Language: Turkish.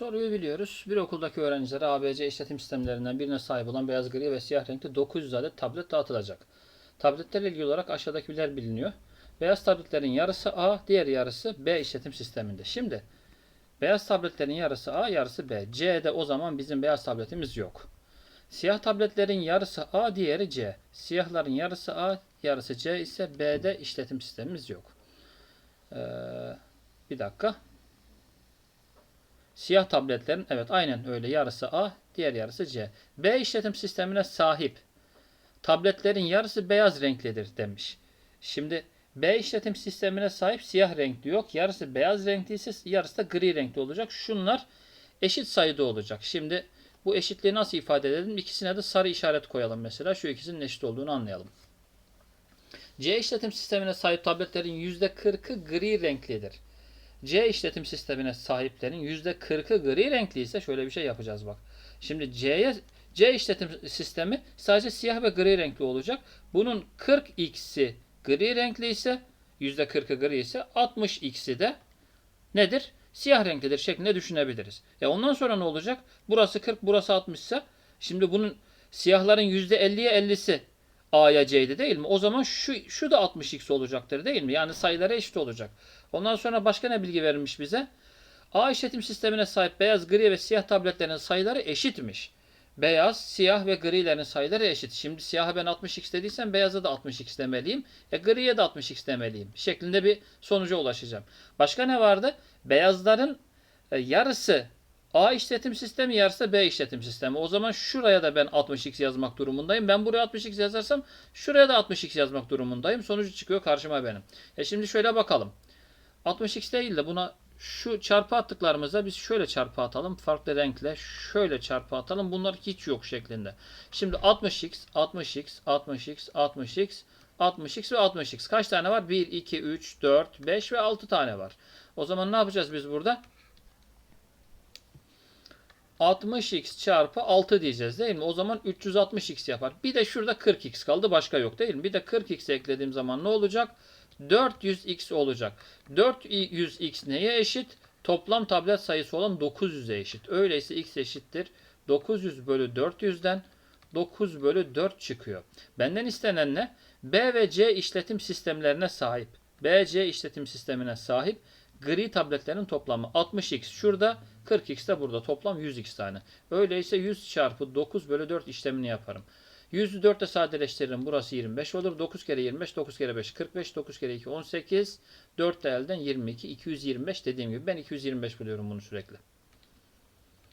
Soruyu biliyoruz. Bir okuldaki öğrencilere ABC işletim sistemlerinden birine sahip olan beyaz, gri ve siyah renkli 900 adet tablet dağıtılacak. Tabletlerle ilgili olarak aşağıdakiler biliniyor. Beyaz tabletlerin yarısı A, diğer yarısı B işletim sisteminde. Şimdi beyaz tabletlerin yarısı A, yarısı B. C'de o zaman bizim beyaz tabletimiz yok. Siyah tabletlerin yarısı A, diğeri C. Siyahların yarısı A, yarısı C ise B'de işletim sistemimiz yok. Ee, bir dakika. Siyah tabletlerin evet aynen öyle yarısı A, diğer yarısı C. B işletim sistemine sahip tabletlerin yarısı beyaz renklidir demiş. Şimdi B işletim sistemine sahip siyah renkli yok. Yarısı beyaz renkli ise yarısı da gri renkli olacak. Şunlar eşit sayıda olacak. Şimdi bu eşitliği nasıl ifade edelim? İkisine de sarı işaret koyalım mesela. Şu ikisinin eşit olduğunu anlayalım. C işletim sistemine sahip tabletlerin %40'ı gri renklidir. C işletim sistemine sahiplerin %40'ı gri renkli ise şöyle bir şey yapacağız bak. Şimdi C'ye C işletim sistemi sadece siyah ve gri renkli olacak. Bunun 40x'i gri renkli ise %40'ı gri ise 60x'i de nedir? Siyah renklidir şeklinde düşünebiliriz. E ondan sonra ne olacak? Burası 40, burası 60 ise şimdi bunun siyahların %50'ye 50'si A'ya C'ydi değil mi? O zaman şu, şu da 60x olacaktır değil mi? Yani sayıları eşit olacak. Ondan sonra başka ne bilgi verilmiş bize? A işletim sistemine sahip beyaz, gri ve siyah tabletlerin sayıları eşitmiş. Beyaz, siyah ve grilerin sayıları eşit. Şimdi siyaha ben 60x dediysem beyaza da 60x demeliyim. E griye de 60x demeliyim. Şeklinde bir sonuca ulaşacağım. Başka ne vardı? Beyazların e, yarısı A işletim sistemi yarısı B işletim sistemi. O zaman şuraya da ben 60x yazmak durumundayım. Ben buraya 60x yazarsam şuraya da 60x yazmak durumundayım. Sonucu çıkıyor karşıma benim. E şimdi şöyle bakalım. 60x değil de buna şu çarpı attıklarımızda biz şöyle çarpı atalım. Farklı renkle şöyle çarpı atalım. Bunlar hiç yok şeklinde. Şimdi 60x, 60x, 60x, 60x, 60x ve 60x. Kaç tane var? 1, 2, 3, 4, 5 ve 6 tane var. O zaman ne yapacağız biz burada? 60x çarpı 6 diyeceğiz değil mi? O zaman 360x yapar. Bir de şurada 40x kaldı. Başka yok değil mi? Bir de 40x eklediğim zaman ne olacak? 400x olacak. 400x neye eşit? Toplam tablet sayısı olan 900'e eşit. Öyleyse x eşittir. 900 bölü 400'den 9 bölü 4 çıkıyor. Benden istenen ne? B ve C işletim sistemlerine sahip. B, C işletim sistemine sahip gri tabletlerin toplamı 60x şurada 40x de burada toplam 100x tane. Öyleyse 100 çarpı 9 bölü 4 işlemini yaparım. 100'ü 4 ile sadeleştiririm. Burası 25 olur. 9 kere 25, 9 kere 5, 45, 9 kere 2, 18. 4 de elden 22, 225 dediğim gibi ben 225 buluyorum bunu sürekli.